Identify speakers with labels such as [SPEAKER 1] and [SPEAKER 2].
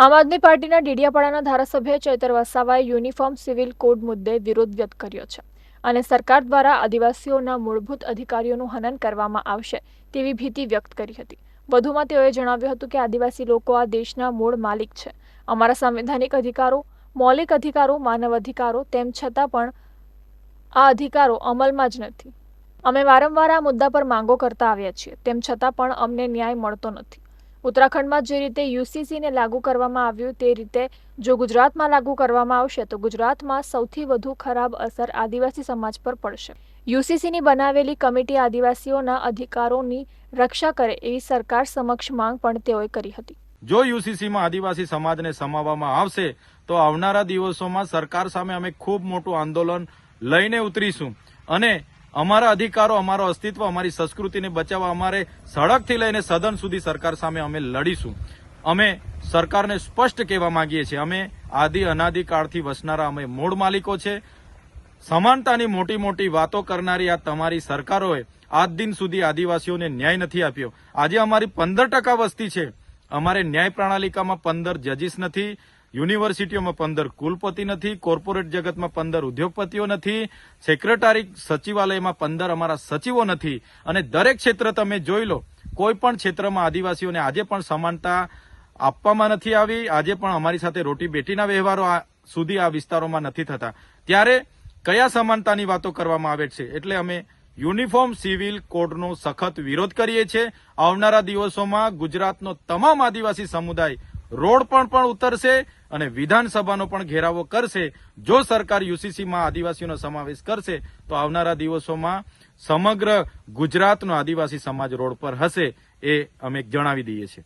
[SPEAKER 1] આમ આદમી પાર્ટીના ડેડિયાપાડાના ધારાસભ્ય ચૈતર વસાવાએ યુનિફોર્મ સિવિલ કોડ મુદ્દે વિરોધ વ્યક્ત કર્યો છે અને સરકાર દ્વારા આદિવાસીઓના મૂળભૂત અધિકારીઓનું હનન કરવામાં આવશે તેવી ભીતિ વ્યક્ત કરી હતી. વધુમાં તેઓએ જણાવ્યું હતું કે આદિવાસી લોકો આ દેશના મૂળ માલિક છે. અમારા સંવૈધાનિક અધિકારો, મૌલિક અધિકારો, માનવ અધિકારો, તેમ છતાં પણ આ અધિકારો અમલમાં જ નથી. અમે વારંવાર આ મુદ્દા પર માંગો કરતા આવ્યા છીએ. તેમ છતાં પણ અમને ન્યાય મળતો નથી. ઉત્તરાખંડમાં જે રીતે યુસીસીને લાગુ કરવામાં આવ્યું તે રીતે જો ગુજરાતમાં લાગુ કરવામાં આવશે તો ગુજરાતમાં સૌથી વધુ ખરાબ અસર આદિવાસી સમાજ પર પડશે. યુસીસીની બનાવેલી કમિટી આદિવાસીઓના અધિકારોની રક્ષા કરે એવી સરકાર સમક્ષ માંગ પણ તેઓએ કરી હતી.
[SPEAKER 2] જો યુસીસીમાં આદિવાસી સમાજને સમાવવામાં આવશે તો આવનારા દિવસોમાં સરકાર સામે અમે ખૂબ મોટું આંદોલન લઈને ઉતરીશું અને અમારા અધિકારો, અમારો અસ્તિત્વ, અમારી સંસ્કૃતિને બચાવવા અમારે સડકથી લઈને સદન સુધી સરકાર સામે અમે લડીશું. અમે સરકારને સ્પષ્ટ કહેવા માંગીએ છીએ, અમે આદિ અનાદિકાળથી વસનારા, અમે મૂળ માલિકો છે. સમાનતાની મોટી મોટી વાતો કરનારી આ તમારી સરકારોએ આજ દિન સુધી આદિવાસીઓને ન્યાય નથી આપ્યો. આજે અમારી પંદર ટકા વસ્તી છે. અમારે ન્યાય પ્રણાલિકામાં પંદર જજીસ નથી. યુનિવર્સિટીઓમાં પંદર કુલપતિ નથી, કોર્પોરેટ જગતમાં પંદર ઉદ્યોગપતિઓ નથી, સેક્રેટરી સચિવાલયમાં પંદર અમારા સચિવો નથી. અને દરેક ક્ષેત્ર તમે જોઈ લો, કોઈ પણ ક્ષેત્રમાં આદિવાસીઓને આજે પણ સમાનતા આપવામાં નથી આવી, આજે પણ અમારી સાથે રોટી બેટીના વ્યવહારો સુધી આ વિસ્તારોમાં નથી થતા. ત્યારે કયા સમાનતાની વાતો કરવામાં આવે છે? એટલે અમે યુનિફોર્મ સિવિલ કોડનો સખત વિરોધ કરીએ છીએ. આવનારા દિવસોમાં ગુજરાતનો તમામ આદિવાસી સમુદાય રોડ પર પણ ઉતરશે અને વિધાનસભાનો પણ ઘેરાવો કરશે. જો સરકાર યુસીસીમાં આદિવાસીઓનો સમાવેશ કરશે, તો આવનારા દિવસોમાં સમગ્ર ગુજરાતનો આદિવાસી સમાજ રોડ પર હશે એ અમે જણાવી દઈએ છીએ.